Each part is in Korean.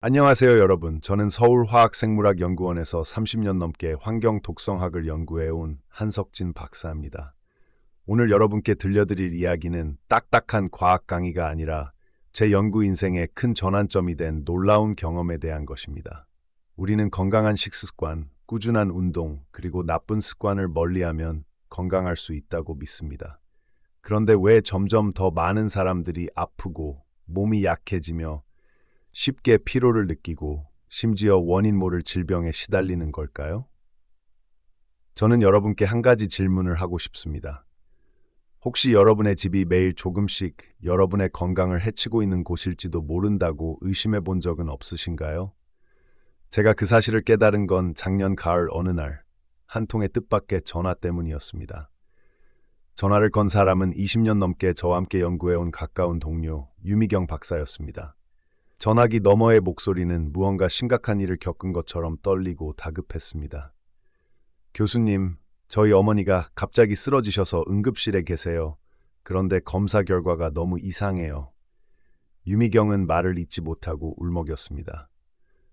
안녕하세요, 여러분. 저는 서울화학생물학연구원에서 30년 넘게 환경 독성학을 연구해온 한석진 박사입니다. 오늘 여러분께 들려드릴 이야기는 딱딱한 과학 강의가 아니라 제 연구 인생의 큰 전환점이 된 놀라운 경험에 대한 것입니다. 우리는 건강한 식습관, 꾸준한 운동, 그리고 나쁜 습관을 멀리하면 건강할 수 있다고 믿습니다. 그런데 왜 점점 더 많은 사람들이 아프고 몸이 약해지며 쉽게 피로를 느끼고 심지어 원인 모를 질병에 시달리는 걸까요? 저는 여러분께 한 가지 질문을 하고 싶습니다. 혹시 여러분의 집이 매일 조금씩 여러분의 건강을 해치고 있는 곳일지도 모른다고 의심해 본 적은 없으신가요? 제가 그 사실을 깨달은 건 작년 가을 어느 날, 한 통의 뜻밖의 전화 때문이었습니다. 전화를 건 사람은 20년 넘게 저와 함께 연구해온 가까운 동료 유미경 박사였습니다. 전화기 너머의 목소리는 무언가 심각한 일을 겪은 것처럼 떨리고 다급했습니다. 교수님, 저희 어머니가 갑자기 쓰러지셔서 응급실에 계세요. 그런데 검사 결과가 너무 이상해요. 유미경은 말을 잇지 못하고 울먹였습니다.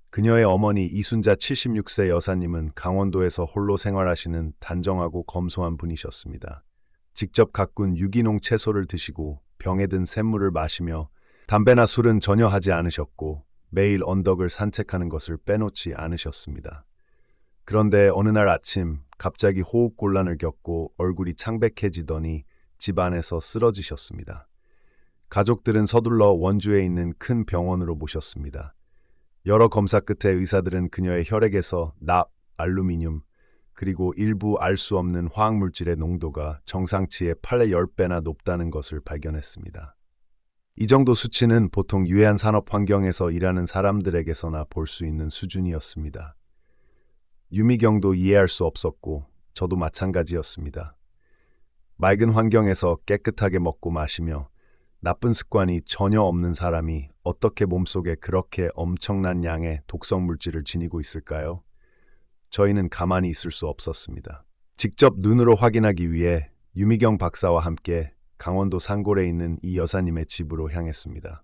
그녀의 어머니 이순자 76세 여사님은 강원도에서 홀로 생활하시는 단정하고 검소한 분이셨습니다. 직접 가꾼 유기농 채소를 드시고 병에 든 샘물을 마시며 담배나 술은 전혀 하지 않으셨고 매일 언덕을 산책하는 것을 빼놓지 않으셨습니다. 그런데 어느 날 아침 갑자기 호흡곤란을 겪고 얼굴이 창백해지더니 집 안에서 쓰러지셨습니다. 가족들은 서둘러 원주에 있는 큰 병원으로 모셨습니다. 여러 검사 끝에 의사들은 그녀의 혈액에서 납, 알루미늄, 그리고 일부 알 수 없는 화학물질의 농도가 정상치의 8의 10배나 높다는 것을 발견했습니다. 이 정도 수치는 보통 유해한 산업 환경에서 일하는 사람들에게서나 볼 수 있는 수준이었습니다. 유미경도 이해할 수 없었고 저도 마찬가지였습니다. 맑은 환경에서 깨끗하게 먹고 마시며 나쁜 습관이 전혀 없는 사람이 어떻게 몸속에 그렇게 엄청난 양의 독성 물질을 지니고 있을까요? 저희는 가만히 있을 수 없었습니다. 직접 눈으로 확인하기 위해 유미경 박사와 함께 강원도 산골에 있는 이 여사님의 집으로 향했습니다.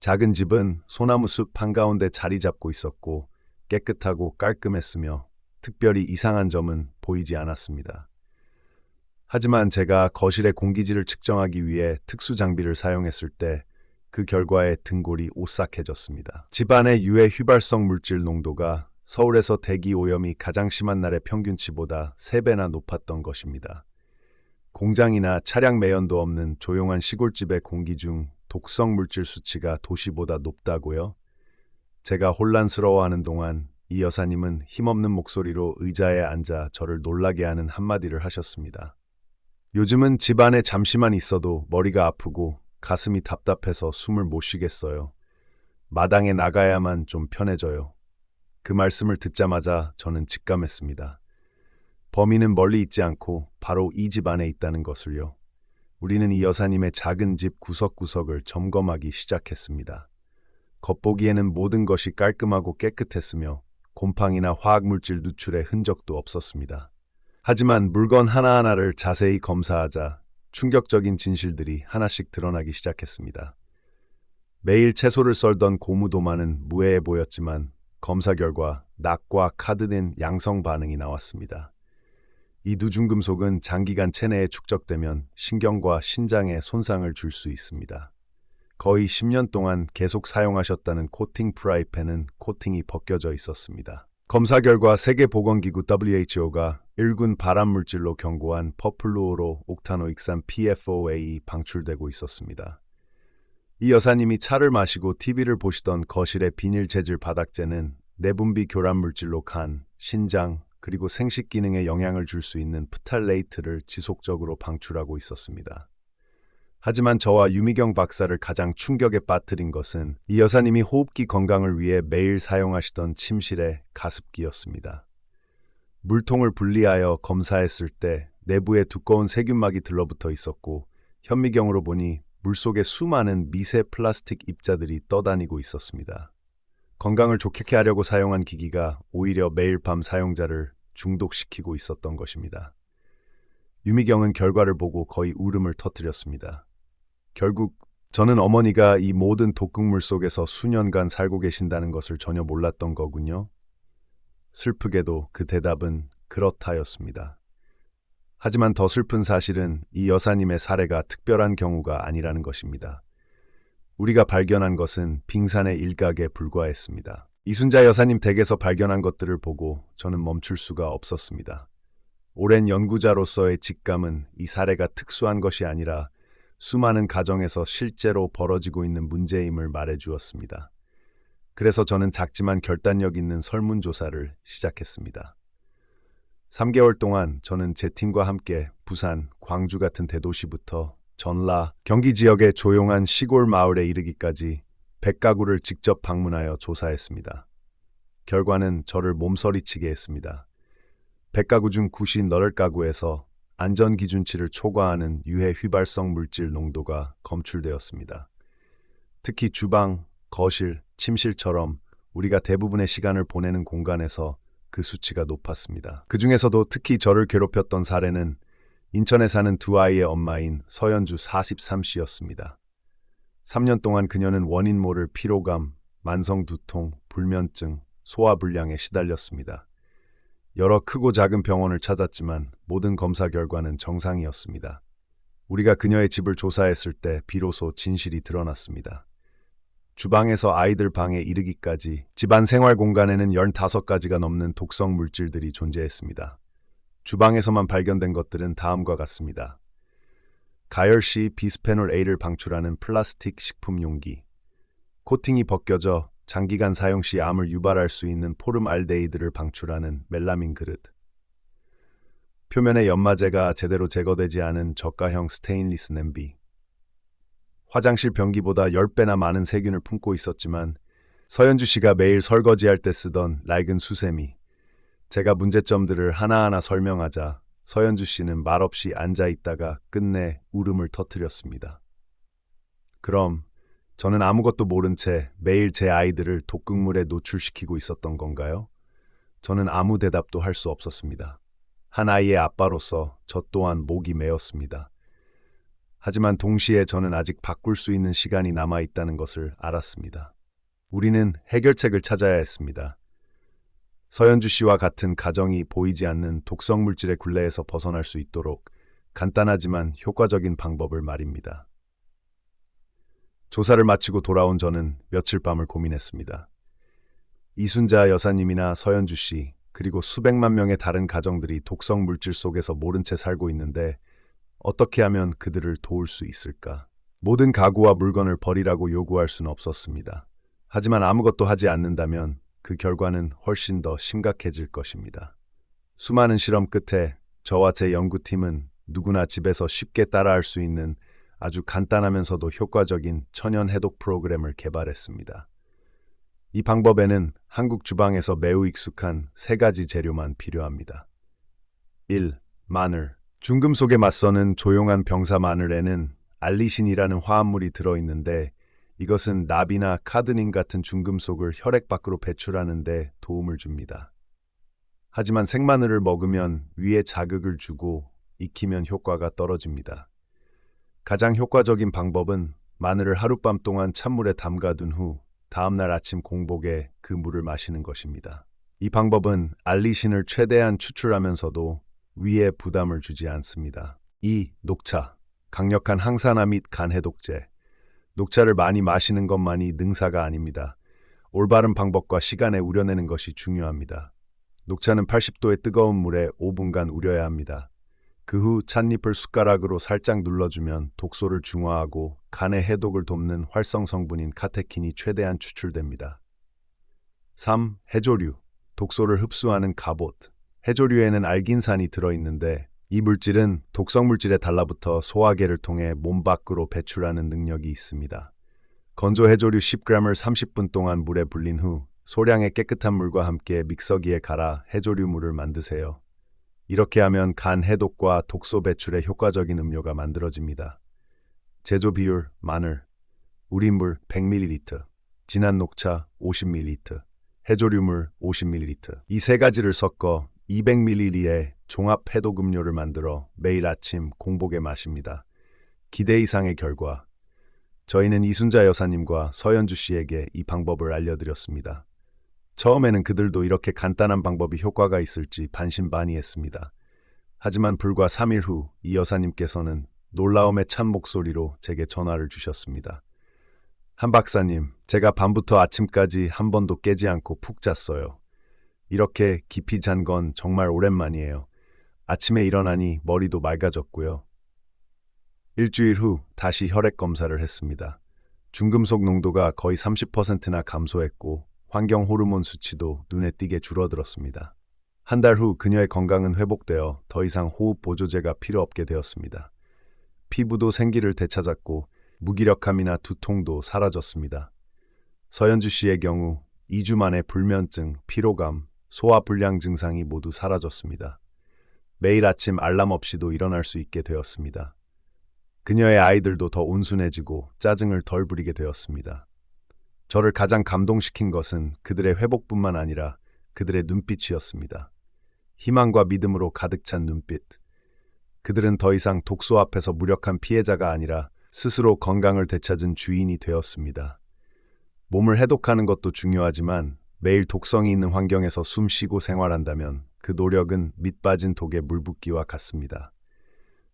작은 집은 소나무 숲 한가운데 자리 잡고 있었고 깨끗하고 깔끔했으며 특별히 이상한 점은 보이지 않았습니다. 하지만 제가 거실의 공기질을 측정하기 위해 특수 장비를 사용했을 때 그 결과에 등골이 오싹해졌습니다. 집안의 유해 휘발성 물질 농도가 서울에서 대기 오염이 가장 심한 날의 평균치보다 3배나 높았던 것입니다. 공장이나 차량 매연도 없는 조용한 시골집의 공기 중 독성 물질 수치가 도시보다 높다고요? 제가 혼란스러워하는 동안 이 여사님은 힘없는 목소리로 의자에 앉아 저를 놀라게 하는 한마디를 하셨습니다. 요즘은 집안에 잠시만 있어도 머리가 아프고 가슴이 답답해서 숨을 못 쉬겠어요. 마당에 나가야만 좀 편해져요. 그 말씀을 듣자마자 저는 직감했습니다. 범인은 멀리 있지 않고 바로 이 집 안에 있다는 것을요. 우리는 이 여사님의 작은 집 구석구석을 점검하기 시작했습니다. 겉보기에는 모든 것이 깔끔하고 깨끗했으며 곰팡이나 화학물질 누출의 흔적도 없었습니다. 하지만 물건 하나하나를 자세히 검사하자 충격적인 진실들이 하나씩 드러나기 시작했습니다. 매일 채소를 썰던 고무도마는 무해해 보였지만 검사 결과 낙과 카드딘 양성 반응이 나왔습니다. 이 누중금속은 장기간 체내에 축적되면 신경과 신장에 손상을 줄 수 있습니다. 거의 10년 동안 계속 사용하셨다는 코팅 프라이팬은 코팅이 벗겨져 있었습니다. 검사 결과 세계보건기구 WHO가 1군 발암물질로 경고한 퍼플루오로 옥타노익산 PFOA 방출되고 있었습니다. 이 여사님이 차를 마시고 TV를 보시던 거실의 비닐 재질 바닥재는 내분비 교란 물질로 간, 신장, 그리고 생식 기능에 영향을 줄 수 있는 프탈레이트를 지속적으로 방출하고 있었습니다. 하지만 저와 유미경 박사를 가장 충격에 빠뜨린 것은 이 여사님이 호흡기 건강을 위해 매일 사용하시던 침실의 가습기였습니다. 물통을 분리하여 검사했을 때 내부에 두꺼운 세균막이 들러붙어 있었고 현미경으로 보니 물속에 수많은 미세 플라스틱 입자들이 떠다니고 있었습니다. 건강을 좋게 하려고 사용한 기기가 오히려 매일 밤 사용자를 중독시키고 있었던 것입니다. 유미경은 결과를 보고 거의 울음을 터뜨렸습니다. 결국 저는 어머니가 이 모든 독극물 속에서 수년간 살고 계신다는 것을 전혀 몰랐던 거군요. 슬프게도 그 대답은 그렇다였습니다. 하지만 더 슬픈 사실은 이 여사님의 사례가 특별한 경우가 아니라는 것입니다. 우리가 발견한 것은 빙산의 일각에 불과했습니다. 이순자 여사님 댁에서 발견한 것들을 보고 저는 멈출 수가 없었습니다. 오랜 연구자로서의 직감은 이 사례가 특수한 것이 아니라 수많은 가정에서 실제로 벌어지고 있는 문제임을 말해 주었습니다. 그래서 저는 작지만 결단력 있는 설문조사를 시작했습니다. 3개월 동안 저는 제 팀과 함께 부산, 광주 같은 대도시부터 전라, 경기 지역의 조용한 시골 마을에 이르기까지 100가구를 직접 방문하여 조사했습니다. 결과는 저를 몸서리치게 했습니다. 100가구 중 98가구에서 안전 기준치를 초과하는 유해 휘발성 물질 농도가 검출되었습니다. 특히 주방, 거실, 침실처럼 우리가 대부분의 시간을 보내는 공간에서 그 수치가 높았습니다. 그 중에서도 특히 저를 괴롭혔던 사례는 인천에 사는 두 아이의 엄마인 서연주 43씨였습니다. 3년 동안 그녀는 원인 모를 피로감, 만성 두통, 불면증, 소화불량에 시달렸습니다. 여러 크고 작은 병원을 찾았지만 모든 검사 결과는 정상이었습니다. 우리가 그녀의 집을 조사했을 때 비로소 진실이 드러났습니다. 주방에서 아이들 방에 이르기까지 집안 생활 공간에는 15가지가 넘는 독성 물질들이 존재했습니다. 주방에서만 발견된 것들은 다음과 같습니다. 가열 시 비스페놀 A를 방출하는 플라스틱 식품 용기, 코팅이 벗겨져 장기간 사용 시 암을 유발할 수 있는 포름알데히드를 방출하는 멜라민 그릇, 표면의 연마제가 제대로 제거되지 않은 저가형 스테인리스 냄비, 화장실 변기보다 10배나 많은 세균을 품고 있었지만 서현주 씨가 매일 설거지할 때 쓰던 낡은 수세미. 제가 문제점들을 하나하나 설명하자 서현주 씨는 말없이 앉아 있다가 끝내 울음을 터뜨렸습니다. 그럼 저는 아무것도 모른 채 매일 제 아이들을 독극물에 노출시키고 있었던 건가요? 저는 아무 대답도 할 수 없었습니다. 한 아이의 아빠로서 저 또한 목이 메었습니다. 하지만 동시에 저는 아직 바꿀 수 있는 시간이 남아 있다는 것을 알았습니다. 우리는 해결책을 찾아야 했습니다. 서현주 씨와 같은 가정이 보이지 않는 독성 물질의 굴레에서 벗어날 수 있도록 간단하지만 효과적인 방법을 말입니다. 조사를 마치고 돌아온 저는 며칠 밤을 고민했습니다. 이순자 여사님이나 서현주 씨, 그리고 수백만 명의 다른 가정들이 독성 물질 속에서 모른 채 살고 있는데 어떻게 하면 그들을 도울 수 있을까? 모든 가구와 물건을 버리라고 요구할 수는 없었습니다. 하지만 아무것도 하지 않는다면 그 결과는 훨씬 더 심각해질 것입니다. 수많은 실험 끝에 저와 제 연구팀은 누구나 집에서 쉽게 따라할 수 있는 아주 간단하면서도 효과적인 천연 해독 프로그램을 개발했습니다. 이 방법에는 한국 주방에서 매우 익숙한 세 가지 재료만 필요합니다. 1. 마늘 중금속에 맞서는 조용한 병사 마늘에는 알리신이라는 화합물이 들어있는데 이것은 납이나 카드닌 같은 중금속을 혈액 밖으로 배출하는 데 도움을 줍니다. 하지만 생마늘을 먹으면 위에 자극을 주고 익히면 효과가 떨어집니다. 가장 효과적인 방법은 마늘을 하룻밤 동안 찬물에 담가둔 후 다음날 아침 공복에 그 물을 마시는 것입니다. 이 방법은 알리신을 최대한 추출하면서도 위에 부담을 주지 않습니다. 2. 녹차. 강력한 항산화 및 간해독제. 녹차를 많이 마시는 것만이 능사가 아닙니다. 올바른 방법과 시간에 우려내는 것이 중요합니다. 녹차는 80도의 뜨거운 물에 5분간 우려야 합니다. 그 후 찻잎을 숟가락으로 살짝 눌러주면 독소를 중화하고 간의 해독을 돕는 활성 성분인 카테킨이 최대한 추출됩니다. 3. 해조류. 독소를 흡수하는 갑옷. 해조류에는 알긴산이 들어있는데 이 물질은 독성 물질에 달라붙어 소화계를 통해 몸 밖으로 배출하는 능력이 있습니다. 건조 해조류 10g을 30분 동안 물에 불린 후 소량의 깨끗한 물과 함께 믹서기에 갈아 해조류 물을 만드세요. 이렇게 하면 간 해독과 독소 배출에 효과적인 음료가 만들어집니다. 제조 비율 마늘, 우린 물 100ml, 진한 녹차 50ml, 해조류물 50ml. 이 세 가지를 섞어 200ml의 종합 해독 음료를 만들어 매일 아침 공복에 마십니다. 기대 이상의 결과. 저희는 이순자 여사님과 서현주 씨에게 이 방법을 알려드렸습니다. 처음에는 그들도 이렇게 간단한 방법이 효과가 있을지 반신반의했습니다. 하지만 불과 3일 후 이 여사님께서는 놀라움에 찬 목소리로 제게 전화를 주셨습니다. 한 박사님, 제가 밤부터 아침까지 한 번도 깨지 않고 푹 잤어요. 이렇게 깊이 잔 건 정말 오랜만이에요. 아침에 일어나니 머리도 맑아졌고요. 일주일 후 다시 혈액 검사를 했습니다. 중금속 농도가 거의 30%나 감소했고 환경 호르몬 수치도 눈에 띄게 줄어들었습니다. 한 달 후 그녀의 건강은 회복되어 더 이상 호흡 보조제가 필요 없게 되었습니다. 피부도 생기를 되찾았고 무기력함이나 두통도 사라졌습니다. 서현주 씨의 경우 2주 만에 불면증, 피로감, 소화불량 증상이 모두 사라졌습니다. 매일 아침 알람 없이도 일어날 수 있게 되었습니다. 그녀의 아이들도 더 온순해지고 짜증을 덜 부리게 되었습니다. 저를 가장 감동시킨 것은 그들의 회복뿐만 아니라 그들의 눈빛이었습니다. 희망과 믿음으로 가득 찬 눈빛. 그들은 더 이상 독소 앞에서 무력한 피해자가 아니라 스스로 건강을 되찾은 주인이 되었습니다. 몸을 해독하는 것도 중요하지만 매일 독성이 있는 환경에서 숨 쉬고 생활한다면 그 노력은 밑빠진 독에 물 붓기와 같습니다.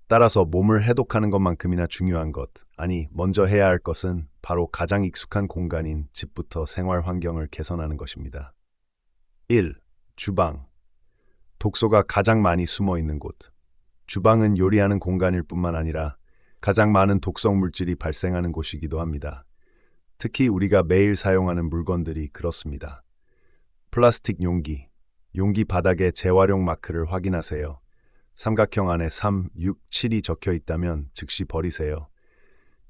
따라서 몸을 해독하는 것만큼이나 중요한 것, 아니, 먼저 해야 할 것은 바로 가장 익숙한 공간인 집부터 생활 환경을 개선하는 것입니다. 1. 주방. 독소가 가장 많이 숨어 있는 곳. 주방은 요리하는 공간일 뿐만 아니라 가장 많은 독성 물질이 발생하는 곳이기도 합니다. 특히 우리가 매일 사용하는 물건들이 그렇습니다. 플라스틱 용기. 용기 바닥에 재활용 마크를 확인하세요. 삼각형 안에 3, 6, 7이 적혀 있다면 즉시 버리세요.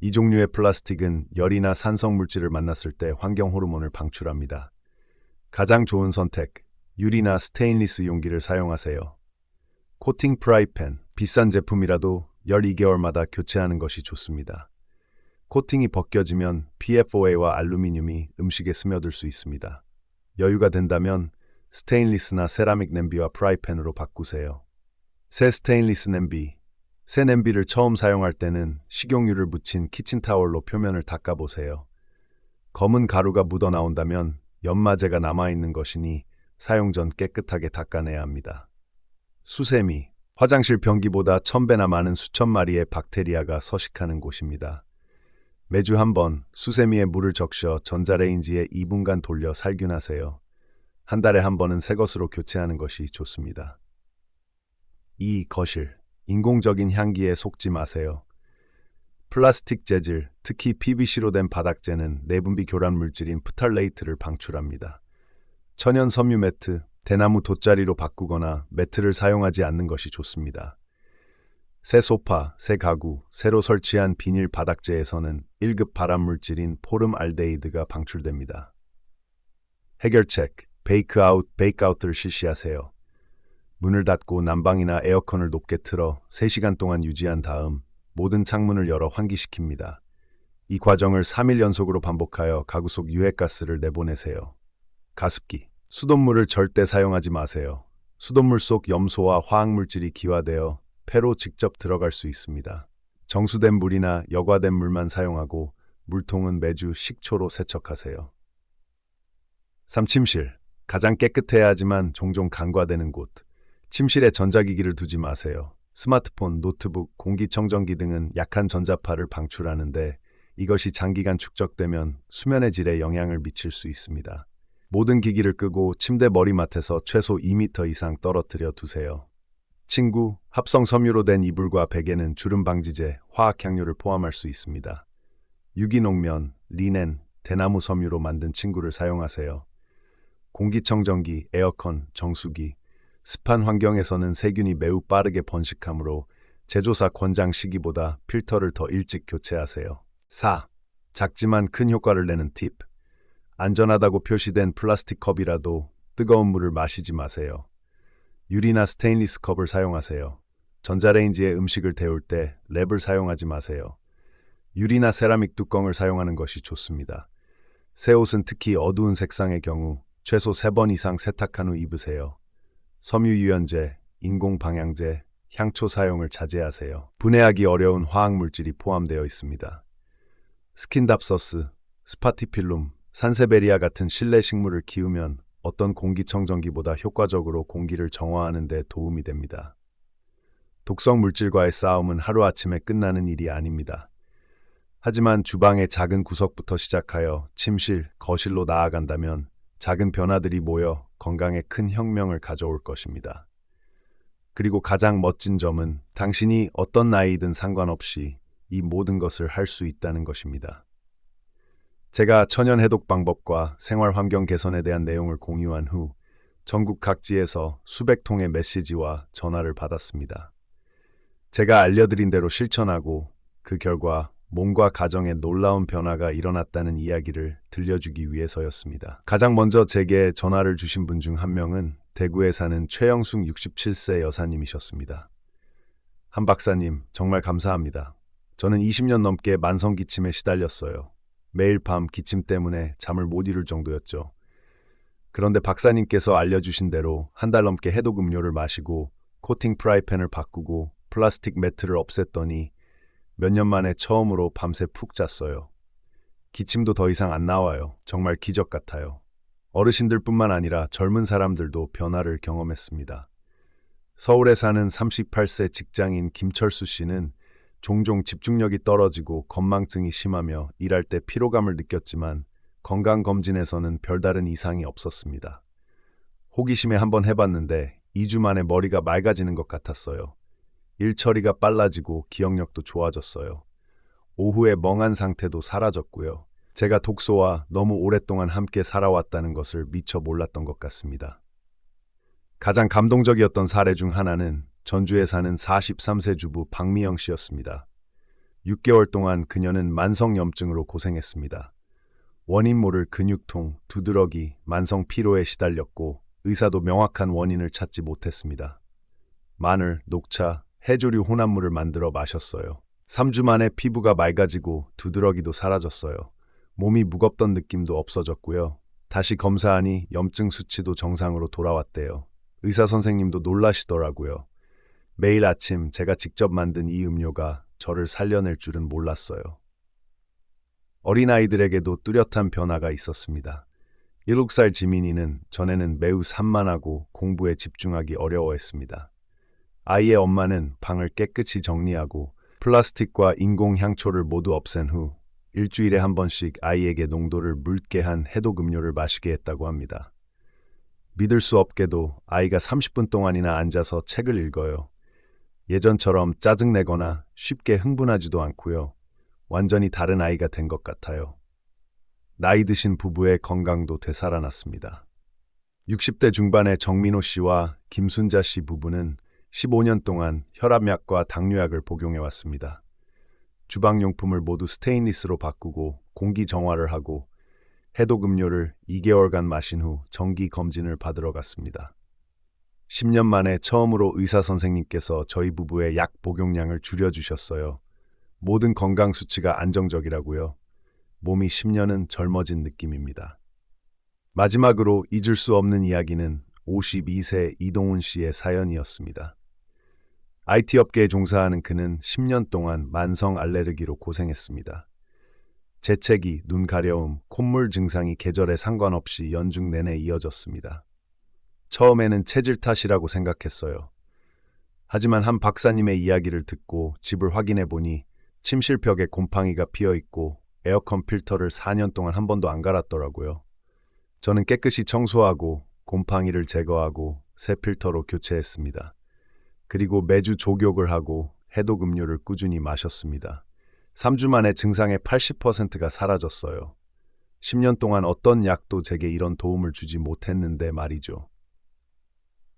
이 종류의 플라스틱은 열이나 산성 물질을 만났을 때 환경 호르몬을 방출합니다. 가장 좋은 선택, 유리나 스테인리스 용기를 사용하세요. 코팅 프라이팬, 비싼 제품이라도 12개월마다 교체하는 것이 좋습니다. 코팅이 벗겨지면 PFOA와 알루미늄이 음식에 스며들 수 있습니다. 여유가 된다면 스테인리스나 세라믹 냄비와 프라이팬으로 바꾸세요. 새 스테인리스 냄비. 새 냄비를 처음 사용할 때는 식용유를 묻힌 키친타월로 표면을 닦아보세요. 검은 가루가 묻어 나온다면 연마제가 남아있는 것이니 사용 전 깨끗하게 닦아내야 합니다. 수세미. 화장실 변기보다 천배나 많은 수천 마리의 박테리아가 서식하는 곳입니다. 매주 한 번 수세미에 물을 적셔 전자레인지에 2분간 돌려 살균하세요. 한 달에 한 번은 새 것으로 교체하는 것이 좋습니다. 이 거실, 인공적인 향기에 속지 마세요. 플라스틱 재질, 특히 PVC로 된 바닥재는 내분비 교란 물질인 프탈레이트를 방출합니다. 천연 섬유 매트, 대나무 돗자리로 바꾸거나 매트를 사용하지 않는 것이 좋습니다. 새 소파, 새 가구, 새로 설치한 비닐 바닥재에서는 1급 발암 물질인 포름 알데히드가 방출됩니다. 해결책, 베이크 아웃, 베이크 아웃을 실시하세요. 문을 닫고 난방이나 에어컨을 높게 틀어 3시간 동안 유지한 다음 모든 창문을 열어 환기시킵니다. 이 과정을 3일 연속으로 반복하여 가구 속 유해가스를 내보내세요. 가습기. 수돗물을 절대 사용하지 마세요. 수돗물 속 염소와 화학물질이 기화되어 폐로 직접 들어갈 수 있습니다. 정수된 물이나 여과된 물만 사용하고 물통은 매주 식초로 세척하세요. 3. 침실. 가장 깨끗해야 하지만 종종 간과되는 곳. 침실에 전자기기를 두지 마세요. 스마트폰, 노트북, 공기청정기 등은 약한 전자파를 방출하는데 이것이 장기간 축적되면 수면의 질에 영향을 미칠 수 있습니다. 모든 기기를 끄고 침대 머리맡에서 최소 2m 이상 떨어뜨려 두세요. 친구, 합성 섬유로 된 이불과 베개는 주름 방지제, 화학 향료를 포함할 수 있습니다. 유기농면, 리넨, 대나무 섬유로 만든 친구를 사용하세요. 공기청정기, 에어컨, 정수기, 습한 환경에서는 세균이 매우 빠르게 번식하므로 제조사 권장 시기보다 필터를 더 일찍 교체하세요. 4. 작지만 큰 효과를 내는 팁. 안전하다고 표시된 플라스틱 컵이라도 뜨거운 물을 마시지 마세요. 유리나 스테인리스 컵을 사용하세요. 전자레인지에 음식을 데울 때 랩을 사용하지 마세요. 유리나 세라믹 뚜껑을 사용하는 것이 좋습니다. 새 옷은 특히 어두운 색상의 경우 최소 3번 이상 세탁한 후 입으세요. 섬유유연제, 인공방향제, 향초 사용을 자제하세요. 분해하기 어려운 화학물질이 포함되어 있습니다. 스킨답서스, 스파티필룸, 산세베리아 같은 실내 식물을 키우면 어떤 공기청정기보다 효과적으로 공기를 정화하는 데 도움이 됩니다. 독성 물질과의 싸움은 하루아침에 끝나는 일이 아닙니다. 하지만 주방의 작은 구석부터 시작하여 침실, 거실로 나아간다면 작은 변화들이 모여 건강에 큰 혁명을 가져올 것입니다. 그리고 가장 멋진 점은 당신이 어떤 나이든 상관없이 이 모든 것을 할 수 있다는 것입니다. 제가 천연 해독 방법과 생활 환경 개선에 대한 내용을 공유한 후 전국 각지에서 수백 통의 메시지와 전화를 받았습니다. 제가 알려드린 대로 실천하고 그 결과 몸과 가정에 놀라운 변화가 일어났다는 이야기를 들려주기 위해서였습니다. 가장 먼저 제게 전화를 주신 분 중 한 명은 대구에 사는 최영숙 67세 여사님이셨습니다. 한 박사님, 정말 감사합니다. 저는 20년 넘게 만성 기침에 시달렸어요. 매일 밤 기침 때문에 잠을 못 이룰 정도였죠. 그런데 박사님께서 알려주신 대로 한 달 넘게 해독 음료를 마시고 코팅 프라이팬을 바꾸고 플라스틱 매트를 없앴더니 몇 년 만에 처음으로 밤새 푹 잤어요. 기침도 더 이상 안 나와요. 정말 기적 같아요. 어르신들뿐만 아니라 젊은 사람들도 변화를 경험했습니다. 서울에 사는 38세 직장인 김철수 씨는 종종 집중력이 떨어지고 건망증이 심하며 일할 때 피로감을 느꼈지만 건강검진에서는 별다른 이상이 없었습니다. 호기심에 한번 해봤는데 2주 만에 머리가 맑아지는 것 같았어요. 일 처리가 빨라지고 기억력도 좋아졌어요. 오후에 멍한 상태도 사라졌고요. 제가 독소와 너무 오랫동안 함께 살아왔다는 것을 미처 몰랐던 것 같습니다. 가장 감동적이었던 사례 중 하나는 전주에 사는 43세 주부 박미영 씨였습니다. 6개월 동안 그녀는 만성염증으로 고생했습니다. 원인 모를 근육통, 두드러기, 만성 피로에 시달렸고 의사도 명확한 원인을 찾지 못했습니다. 마늘, 녹차, 해조류 혼합물을 만들어 마셨어요. 3주 만에 피부가 맑아지고 두드러기도 사라졌어요. 몸이 무겁던 느낌도 없어졌고요. 다시 검사하니 염증 수치도 정상으로 돌아왔대요. 의사 선생님도 놀라시더라고요. 매일 아침 제가 직접 만든 이 음료가 저를 살려낼 줄은 몰랐어요. 어린아이들에게도 뚜렷한 변화가 있었습니다. 7살 지민이는 전에는 매우 산만하고 공부에 집중하기 어려워했습니다. 아이의 엄마는 방을 깨끗이 정리하고 플라스틱과 인공 향초를 모두 없앤 후 일주일에 한 번씩 아이에게 농도를 묽게 한 해독 음료를 마시게 했다고 합니다. 믿을 수 없게도 아이가 30분 동안이나 앉아서 책을 읽어요. 예전처럼 짜증내거나 쉽게 흥분하지도 않고요. 완전히 다른 아이가 된 것 같아요. 나이 드신 부부의 건강도 되살아났습니다. 60대 중반의 정민호 씨와 김순자 씨 부부는 15년 동안 혈압약과 당뇨약을 복용해 왔습니다. 주방용품을 모두 스테인리스로 바꾸고 공기 정화를 하고 해독 음료를 2개월간 마신 후 정기 검진을 받으러 갔습니다. 10년 만에 처음으로 의사 선생님께서 저희 부부의 약 복용량을 줄여주셨어요. 모든 건강 수치가 안정적이라고요. 몸이 10년은 젊어진 느낌입니다. 마지막으로 잊을 수 없는 이야기는 52세 이동훈 씨의 사연이었습니다. IT 업계에 종사하는 그는 10년 동안 만성 알레르기로 고생했습니다. 재채기, 눈 가려움, 콧물 증상이 계절에 상관없이 연중 내내 이어졌습니다. 처음에는 체질 탓이라고 생각했어요. 하지만 한 박사님의 이야기를 듣고 집을 확인해 보니 침실 벽에 곰팡이가 피어 있고 에어컨 필터를 4년 동안 한 번도 안 갈았더라고요. 저는 깨끗이 청소하고 곰팡이를 제거하고 새 필터로 교체했습니다. 그리고 매주 족욕을 하고 해독 음료를 꾸준히 마셨습니다. 3주 만에 증상의 80%가 사라졌어요. 10년 동안 어떤 약도 제게 이런 도움을 주지 못했는데 말이죠.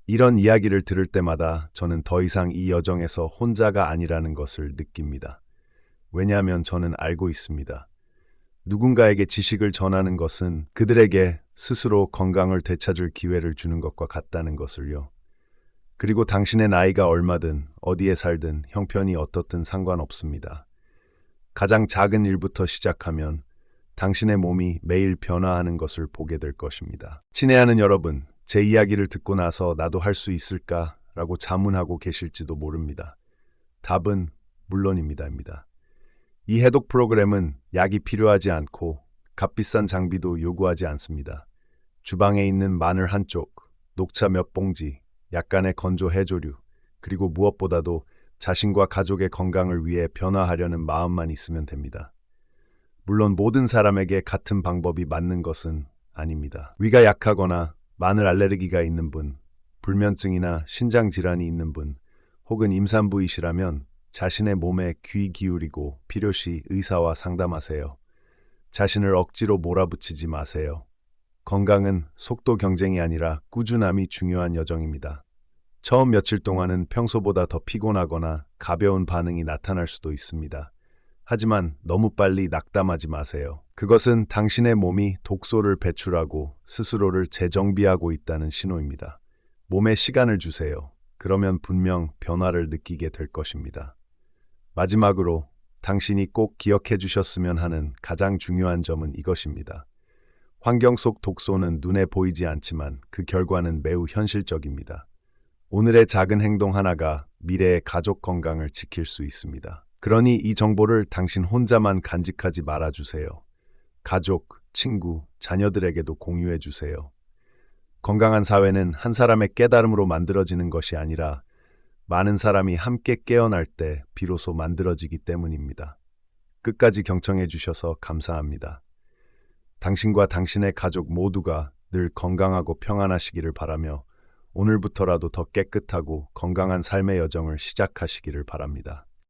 이런 이야기를 들을 때마다 저는 더 이상 이 여정에서 혼자가 아니라는 것을 느낍니다. 왜냐하면 저는 알고 있습니다. 누군가에게 지식을 전하는 것은 그들에게 스스로 건강을 되찾을 기회를 주는 것과 같다는 것을요. 그리고 당신의 나이가 얼마든 어디에 살든 형편이 어떻든 상관없습니다. 가장 작은 일부터 시작하면 당신의 몸이 매일 변화하는 것을 보게 될 것입니다. 친애하는 여러분, 제 이야기를 듣고 나서 나도 할 수 있을까? 라고 자문하고 계실지도 모릅니다. 답은 물론입니다입니다. 이 해독 프로그램은 약이 필요하지 않고 값비싼 장비도 요구하지 않습니다. 주방에 있는 마늘 한 쪽, 녹차 몇 봉지, 약간의 건조 해조류, 그리고 무엇보다도 자신과 가족의 건강을 위해 변화하려는 마음만 있으면 됩니다. 물론 모든 사람에게 같은 방법이 맞는 것은 아닙니다. 위가 약하거나 마늘 알레르기가 있는 분, 불면증이나 신장 질환이 있는 분, 혹은 임산부이시라면 자신의 몸에 귀 기울이고 필요시 의사와 상담하세요. 자신을 억지로 몰아붙이지 마세요. 건강은 속도 경쟁이 아니라 꾸준함이 중요한 여정입니다. 처음 며칠 동안은 평소보다 더 피곤하거나 가벼운 반응이 나타날 수도 있습니다. 하지만 너무 빨리 낙담하지 마세요. 그것은 당신의 몸이 독소를 배출하고 스스로를 재정비하고 있다는 신호입니다. 몸에 시간을 주세요. 그러면 분명 변화를 느끼게 될 것입니다. 마지막으로 당신이 꼭 기억해 주셨으면 하는 가장 중요한 점은 이것입니다. 환경 속 독소는 눈에 보이지 않지만 그 결과는 매우 현실적입니다. 오늘의 작은 행동 하나가 미래의 가족 건강을 지킬 수 있습니다. 그러니 이 정보를 당신 혼자만 간직하지 말아주세요. 가족, 친구, 자녀들에게도 공유해 주세요. 건강한 사회는 한 사람의 깨달음으로 만들어지는 것이 아니라 많은 사람이 함께 깨어날 때 비로소 만들어지기 때문입니다. 끝까지 경청해 주셔서 감사합니다. 당신과 당신의 가족 모두가 늘 건강하고 평안하시기를 바라며 오늘부터라도 더 깨끗하고 건강한 삶의 여정을 시작하시기를 바랍니다.